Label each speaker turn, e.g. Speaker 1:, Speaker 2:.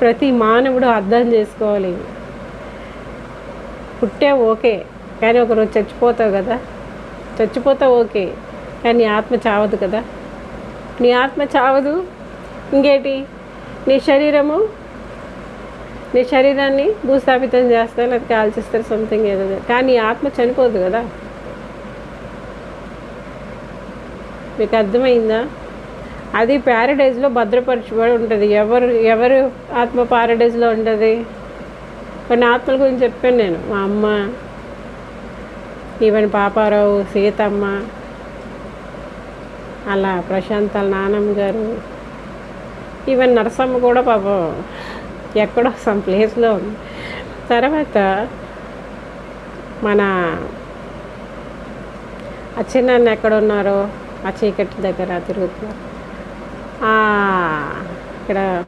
Speaker 1: ప్రతి మానవుడు అర్థం చేసుకోవాలి. పుట్టే ఓకే కానీ ఒకరోజు చచ్చిపోతావు కదా. చచ్చిపోతావు ఓకే కానీ నీ ఆత్మ చావదు కదా. నీ ఆత్మ చావదు. ఇంకేటి? నీ శరీరము నీ శరీరాన్ని భూస్థాపితం చేస్తారు లేదా కాల్చిస్తారు సంథింగ్ ఏదో కానీ నీ ఆత్మ చనిపోదు కదా. మీకు అర్థమైందా? అది ప్యారడైజ్లో భద్రపరచబడి ఉంటుంది. ఎవరు ఎవరు ఆత్మ ప్యారడైజ్లో ఉంటుంది? కొన్ని ఆత్మల గురించి చెప్పాను నేను. మా అమ్మ ఈవెన్ పాపారావు సీతమ్మ అలా ప్రశాంత్ నానమ్మ గారు ఈవెన్ నరసమ్మ కూడా పాపం ఎక్కడో సమ్ ప్లేస్లో ఉంది. తర్వాత మన ఆ చిన్న ఎక్కడ ఉన్నారో? ఆ చీకటి దగ్గర తిరుగుతున్నారు. ఆ, ఇక్కడ